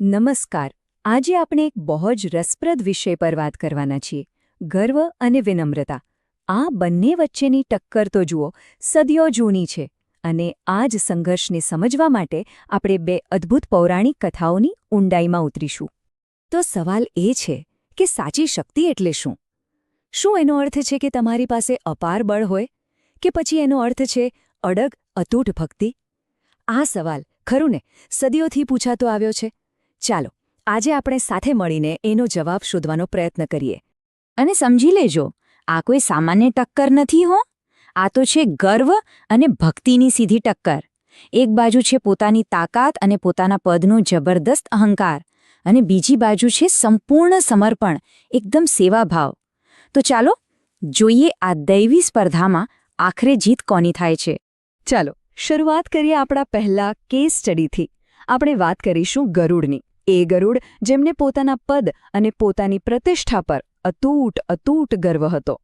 નમસ્કાર. આજે આપણે એક બહુ જ રસપ્રદ વિષય પર વાત કરવાના છીએ, ગર્વ અને વિનમ્રતા. આ બંને વચ્ચેની ટક્કર તો જુઓ, સદીઓ જૂની છે અને આ જ સંઘર્ષને સમજવા માટે આપણે બે અદ્ભુત પૌરાણિક કથાઓની ઊંડાઈમાં ઉતરીશું. તો સવાલ એ છે કે સાચી શક્તિ એટલે શું? શું એનો અર્થ છે કે તમારી પાસે અપાર બળ હોય? કે પછી એનો અર્થ છે અડગ, અતૂટ ભક્તિ? આ સવાલ ખરું ને? સદીઓથી પૂછાતો આવ્યો છે. ચાલો, આજે આપણે સાથે મળીને એનો જવાબ શોધવાનો પ્રયત્ન કરીએ. અને સમજી લેજો, આ કોઈ સામાન્ય ટક્કર નથી હો. આ તો છે ગર્વ અને ભક્તિની સીધી ટક્કર. એક બાજુ છે પોતાની તાકાત અને પોતાના પદનો જબરદસ્ત અહંકાર અને બીજી બાજુ છે સંપૂર્ણ સમર્પણ, એકદમ સેવાભાવ. તો ચાલો, જોઈએ આ દૈવી સ્પર્ધામાં આખરે જીત કોની થાય છે. ચાલો, શરૂઆત કરીએ આપણા પહેલા કેસ સ્ટડીથી આપણે વાત કરીશું ગરુડની. એ ગરુડ જેમને પોતાના પદ અને પોતાની પ્રતિષ્ઠા પર અતૂટ અતૂટ ગર્વ હતો.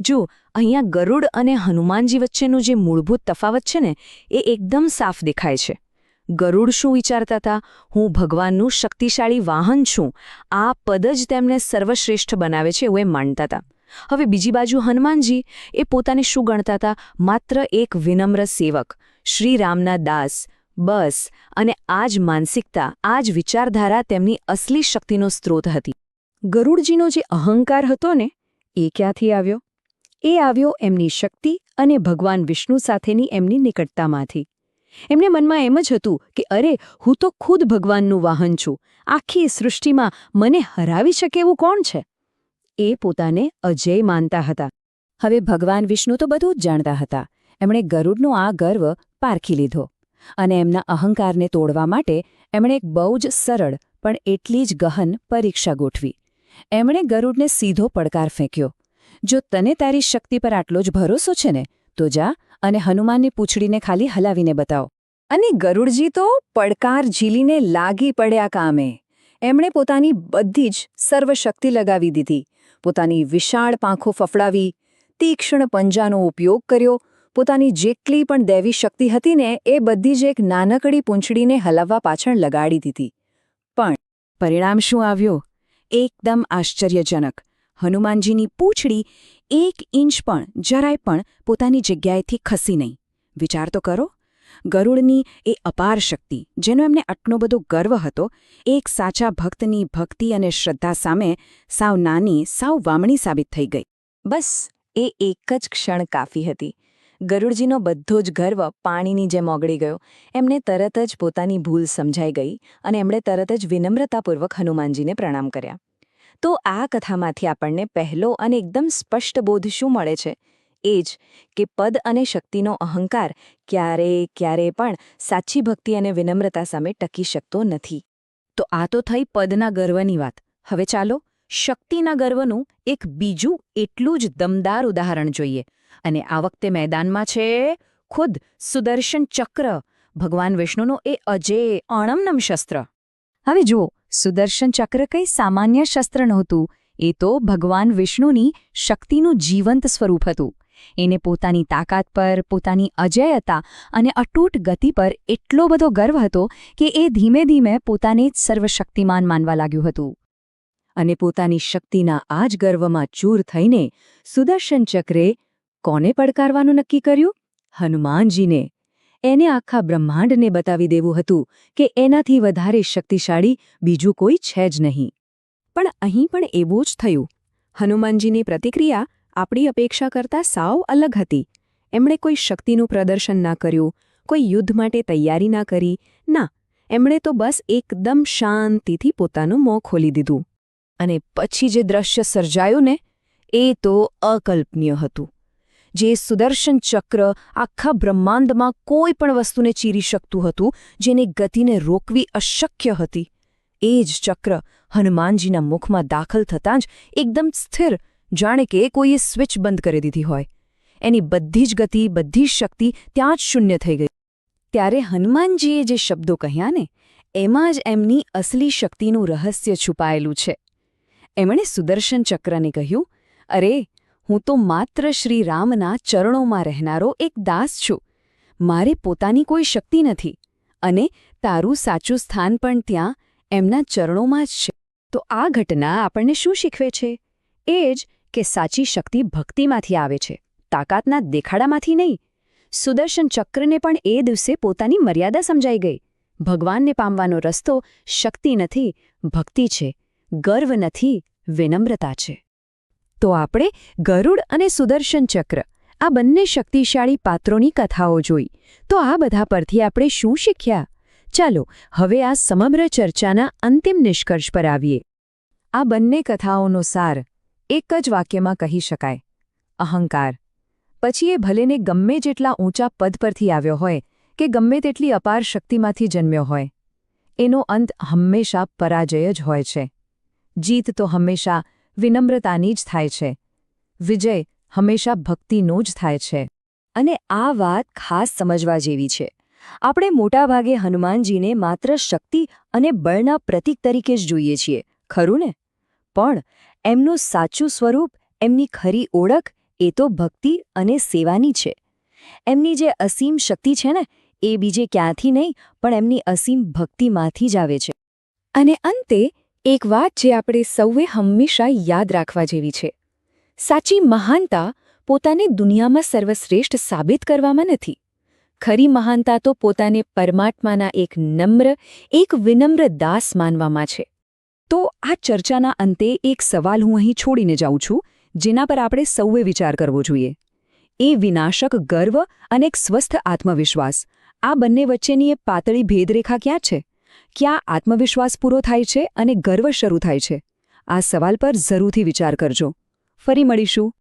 જો, અહીંયા ગરુડ અને હનુમાનજી વચ્ચેનું જે મૂળભૂત તફાવત છે ને, એ એકદમ સાફ દેખાય છે. ગરુડ શું વિચારતા હતા? હું ભગવાનનું શક્તિશાળી વાહન છું. આ પદ જ તેમને સર્વશ્રેષ્ઠ બનાવે છે એવું એ માનતા હતા. હવે બીજી બાજુ હનુમાનજી એ પોતાને શું ગણતા હતા? માત્ર એક વિનમ્ર સેવક, શ્રીરામના દાસ બસ અને આ જ માનસિકતા આ જ વિચારધારા તેમની અસલી શક્તિનો સ્ત્રોત હતી. ગરુડજીનો જે અહંકાર હતો ને, એ ક્યાંથી આવ્યો? એ આવ્યો એમની શક્તિ અને ભગવાન વિષ્ણુ સાથેની એમની નિકટતામાંથી. એમને મનમાં એમ જ હતું કે, અરે, હું તો ખુદ ભગવાનનું વાહન છું. આખી સૃષ્ટિમાં મને હરાવી શકે એવું કોણ છે? એ પોતાને અજય માનતા હતા. હવે ભગવાન વિષ્ણુ તો બધું જ જાણતા હતા. એમણે ગરુડનો આ ગર્વ પારખી લીધો. અને એમના અહંકારને તોડવા માટે એમણે એક બહુ જ સરળ પણ એટલી જ ગહન પરીક્ષા ગોઠવી. એમણે ગરુડને સીધો પડકાર ફેંક્યો. જો તને તારી શક્તિ પર આટલો જ ભરોસો છે ને, તો જા અને હનુમાનની પૂંછડીને ખાલી હલાવીને બતાવો. અને ગરુડજી તો પડકાર ઝીલીને લાગી પડ્યા કામે. એમણે પોતાની બધી જ સર્વશક્તિ લગાવી દીધી. પોતાની વિશાળ પાંખો ફફડાવી, તીક્ષ્ણ પંજાનો ઉપયોગ કર્યો પોતાની જેટલી પણ દૈવી શક્તિ હતી ને, એ બધી જ એક નાનકડી પૂંછડીને હલાવવા પાછળ લગાડી દીધી. પણ પરિણામ શું આવ્યું? એકદમ આશ્ચર્યજનક. હનુમાનજીની પૂંછડી એક ઇંચ પણ, જરાય પણ પોતાની જગ્યાએથી ખસી નહીં. વિચાર તો કરો. ગરુડની એ અપાર શક્તિ, જેનો એમને આટલો બધો ગર્વ હતો, એક સાચા ભક્તની ભક્તિ અને શ્રદ્ધા સામે સાવ નાની, સાવ વામણી સાબિત થઈ ગઈ. બસ, એ એક જ ક્ષણ કાફી હતી. ગરુડજીનો બધો જ ગર્વ પાણીની જેમ ઓગળી ગયો. એમને તરત જ પોતાની ભૂલ સમજાઈ ગઈ અને એમણે તરત જ વિનમ્રતાપૂર્વક હનુમાનજીને પ્રણામ કર્યા. તો આ કથામાંથી આપણને પહેલો અને એકદમ સ્પષ્ટ બોધ શું મળે છે? એ જ કે પદ અને શક્તિનો અહંકાર ક્યારે ક્યારે પણ સાચી ભક્તિ અને વિનમ્રતા સામે ટકી શકતો નથી. તો આ તો થઈ પદના ગર્વની વાત. હવે ચાલો, શક્તિના ગર્વનું એક બીજું એટલું જ દમદાર ઉદાહરણ જોઈએ. અને આ વખતે મેદાનમાં છે ખુદ સુદર્શન ચક્ર. ભગવાન વિષ્ણુનું એ અજે અણમનમ શસ્ત્ર. હવે જુઓ, સુદર્શન ચક્ર કંઈ સામાન્ય શસ્ત્ર નહોતું. એ તો ભગવાન વિષ્ણુની શક્તિનું જીવંત સ્વરૂપ હતું. એને પોતાની તાકાત પર, પોતાની અજયતા અને અટૂટ ગતિ પર એટલો બધો ગર્વ હતો કે એ ધીમે ધીમે પોતાને જ સર્વશક્તિમાન માનવા લાગ્યું હતું. અને પોતાની શક્તિના આ જ ગર્વમાં ચૂર થઈને સુદર્શન ચક્રે કોને પડકારવાનું નક્કી કર્યું? હનુમાનજીને. એને આખા બ્રહ્માંડને બતાવી દેવું હતું કે એનાથી વધારે શક્તિશાળી બીજું કોઈ છે જ નહીં. પણ અહીં પણ એવું જ થયું. હનુમાનજીની પ્રતિક્રિયા આપણી અપેક્ષા કરતાં સાવ અલગ હતી. એમણે કોઈ શક્તિનું પ્રદર્શન ના કર્યું, કોઈ યુદ્ધ માટે તૈયારી ના કરી, ના, એમણે તો બસ એકદમ શાંતિથી પોતાનું મોં ખોલી દીધું. અને પછી જે દ્રશ્ય સર્જાયું ને, એ તો અકલ્પનીય હતું. જે સુદર્શન ચક્ર આખા બ્રહ્માંડમાં કોઈ પણ વસ્તુને ચીરી શકતું હતું, જેને ગતિને રોકવી અશક્ય હતી. એ જ ચક્ર હનુમાનજીના મુખમાં દાખલ થતાં જ એકદમ સ્થિર, જાણે કે કોઈએ સ્વિચ બંધ કરી દીધી હોય. એની બધી જ ગતિ, બધી જ શક્તિ ત્યાં જ શૂન્ય થઈ ગઈ. ત્યારે હનુમાનજીએ જે શબ્દો કહ્યા ને, એમાં જ એમની અસલી શક્તિનું રહસ્ય છુપાયેલું છે. એમણે સુદર્શન ચક્રને કહ્યું, અરે હું તો માત્ર શ્રી રામના ચરણોમાં રહેનારો એક દાસ છું. મારે પોતાની કોઈ શક્તિ નથી અને તારું સાચું સ્થાન પણ ત્યાં એમના ચરણોમાં જ છે. તો આ ઘટના આપણને શું શીખવે છે? એ જ કે સાચી શક્તિ ભક્તિમાંથી આવે છે, તાકાતના દેખાડામાંથી નહીં. સુદર્શન ચક્રને પણ એ દિવસે પોતાની મર્યાદા સમજાઈ ગઈ. ભગવાનને પામવાનો રસ્તો શક્તિ નથી, ભક્તિ છે, ગર્વ નથી, વિનમ્રતા છે. તો આપણે ગરુડ અને સુદર્શન ચક્ર, આ બંને શક્તિશાળી પાત્રોની કથાઓ જોઈ. તો આ બધા પરથી આપણે શું શીખ્યા? ચાલો, હવે આ સમગ્ર ચર્ચાના અંતિમ નિષ્કર્ષ પર આવીએ. આ બંને કથાઓનો સાર એક જ વાક્યમાં કહી શકાય. અહંકાર. પછી એ ભલેને ગમે જેટલા ઊંચા પદ પરથી આવ્યો હોય, કે ગમે તેટલી અપાર શક્તિમાંથી જન્મ્યો હોય. એનો અંત હંમેશા પરાજય જ હોય છે. જીત તો હંમેશા વિનમ્રતાની જ થાય છે. વિજય હંમેશા ભક્તિનો જ થાય છે. અને આ વાત ખાસ સમજવા જેવી છે. આપણે મોટાભાગે હનુમાનજીને માત્ર શક્તિ અને બળના પ્રતીક તરીકે જ જોઈએ છીએ, ખરું ને? પણ એમનું સાચું સ્વરૂપ, એમની ખરી ઓળખ, એ તો ભક્તિ અને સેવાની છે. એમની જે અસીમ શક્તિ છે ને, એ બીજે ક્યાંથી નહીં, પણ એમની અસીમ ભક્તિમાંથી જ આવે છે. અને અંતે એક વાત જે આપણે સૌએ હંમેશા યાદ રાખવા જેવી છે. સાચી મહાનતા પોતાને દુનિયામાં સર્વશ્રેષ્ઠ સાબિત કરવામાં નથી. ખરી મહાનતા તો પોતાને પરમાત્માના એક નમ્ર, એક વિનમ્ર દાસ માનવામાં છે. તો આ ચર્ચાના અંતે એક સવાલ હું અહીં છોડીને જાઉં છું, જેના પર આપણે સૌએ વિચાર કરવો જોઈએ. એ વિનાશક ગર્વ અને એક સ્વસ્થ આત્મવિશ્વાસ. આ બંને વચ્ચેની એ પાતળી ભેદરેખા ક્યાં છે? ક્યાં આત્મવિશ્વાસ પૂરો થાય છે અને ગર્વ શરૂ થાય છે? આ સવાલ પર જરૂરથી વિચાર કરજો. ફરી મળીશું.